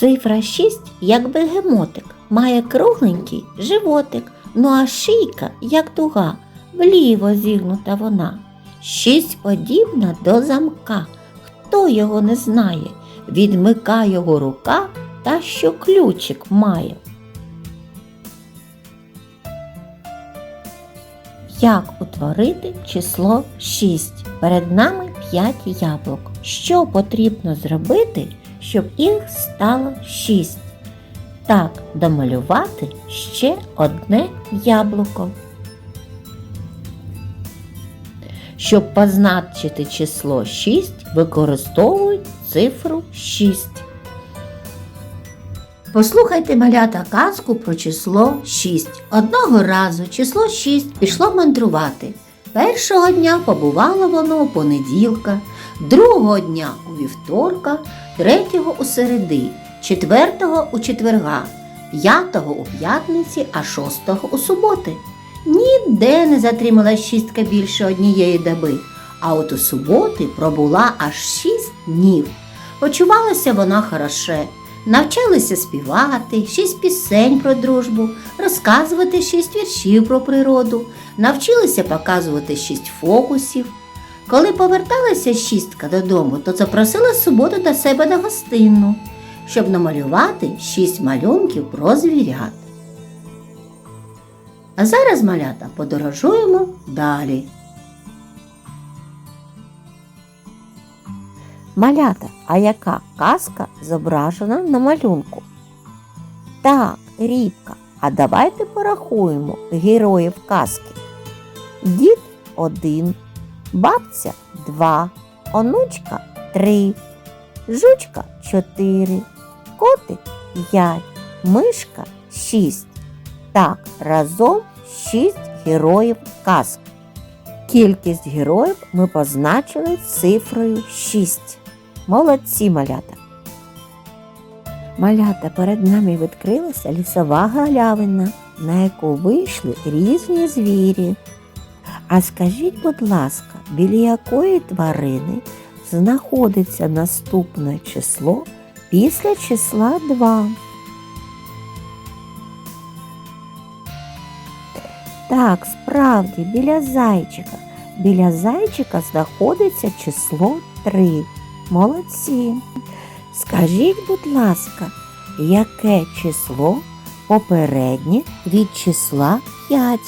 Цифра 6, як бегемотик, має кругленький животик, ну а шийка, як дуга, вліво зігнута вона. Шість подібна до замка. Хто його не знає, відмика його рука та що ключик має. Як утворити число 6? Перед нами 5 яблук. Що потрібно зробити, щоб їх стало 6? Так, домалювати ще одне яблуко. Щоб позначити число 6, використовують цифру 6. Послухайте малята казку про число 6. Одного разу число 6 пішло мандрувати. Першого дня побувало воно у понеділка, другого дня вівторка, третього у середи, четвертого у четверга, п'ятого у п'ятниці, а шостого у суботи. Ніде не затримала шістка більше однієї доби, а от у суботи пробула аж шість днів. Почувалася вона хороше, навчалися співати, шість пісень про дружбу, розказувати шість віршів про природу, навчилися показувати шість фокусів. Коли поверталася шістка додому, то запросила суботу до себе на гостинну, щоб намалювати шість малюнків про звірят. А зараз, малята, подорожуємо далі. Малята, а яка казка зображена на малюнку? Так, рібка. А давайте порахуємо героїв казки. Дід один, бабця два, онучка три, жучка чотири, котик п'ять, мишка шість. Так, разом шість героїв казки. Кількість героїв ми позначили цифрою 6. Молодці малята. Малята перед нами відкрилася лісова галявина, на яку вийшли різні звірі. А скажіть, будь ласка, біля якої тварини знаходиться наступне число після числа 2? Так, справді, біля зайчика. Біля зайчика знаходиться число 3. Молодці. Скажіть, будь ласка, яке число попереднє від числа 5?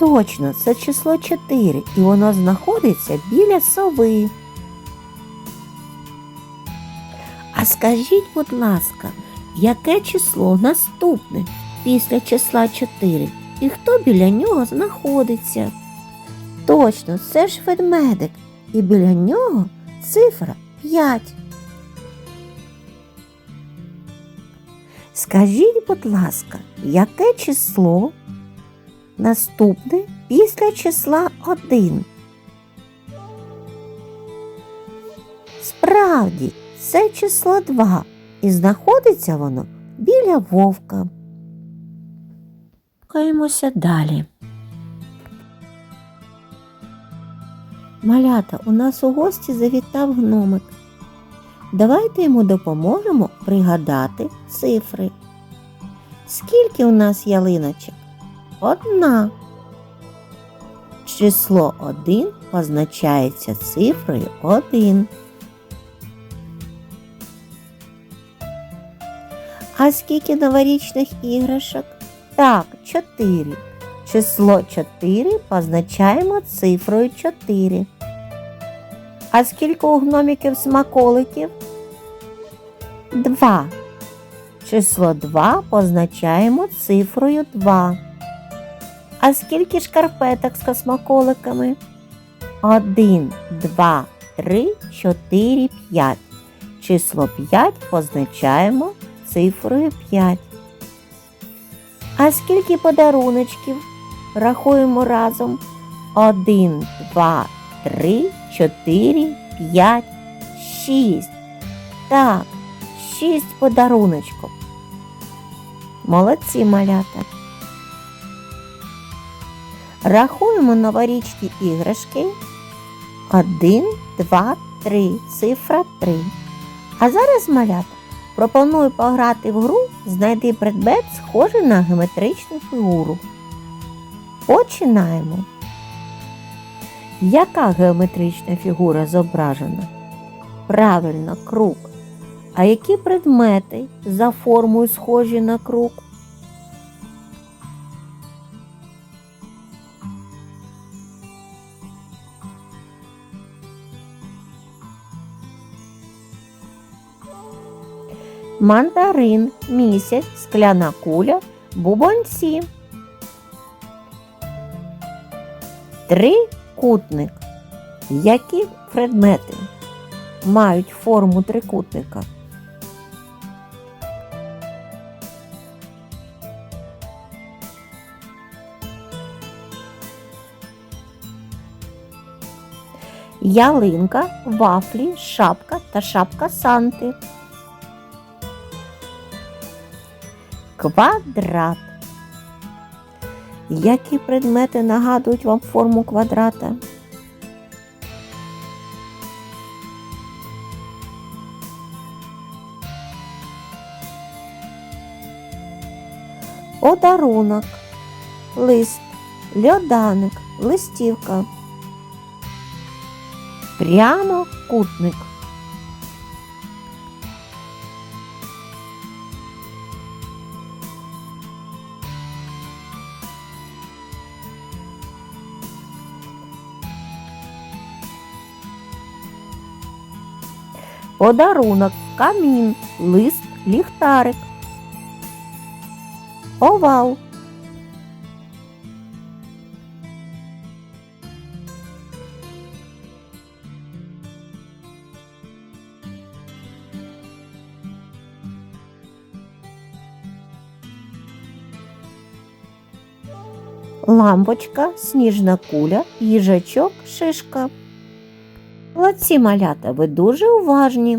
Точно, це число 4 і воно знаходиться біля сови. А скажіть, будь ласка, яке число наступне після числа 4? І хто біля нього знаходиться? Точно, це ж ведмедик, і біля нього цифра 5. Скажіть, будь ласка, яке число наступне після числа 1? Справді, це число 2, і знаходиться воно біля вовка. Рухаємося далі. Малята, у нас у гості завітав гномик. Давайте йому допоможемо пригадати цифри. Скільки у нас ялиночок? Одна. Число 1 позначається цифрою 1. А скільки новорічних іграшок? Так, 4. Число 4 позначаємо цифрою 4. А скільки у гноміків смаколиків? 2. Число 2 позначаємо цифрою 2. А скільки шкарпеток з космоколиками? 1, 2, 3, 4, 5. Число 5 позначаємо цифрою 5. А скільки подаруночків? Рахуємо разом. 1, 2, 3, 4, 5, 6. Так, 6 подаруночків. Молодці малята. Рахуємо новорічні іграшки. 1, 2, 3. Цифра 3. А зараз малята Пропоную пограти в гру Знайди предмет, схожий на геометричну фігуру. Починаємо. Яка геометрична фігура зображена? Правильно, круг. А які предмети за формою схожі на круг? Мандарин, місяць, скляна куля, бубонці. Трикутник. Які предмети мають форму трикутника? Ялинка, вафлі, шапка та шапка Санти. Квадрат. Які предмети нагадують вам форму квадрата? Подарунок, лист, льоданик, листівка. Прямокутник. Подарунок, камін, лист, ліхтарик. Овал. Лампочка, сніжна куля, їжачок, шишка. Молодці малята, ви дуже уважні.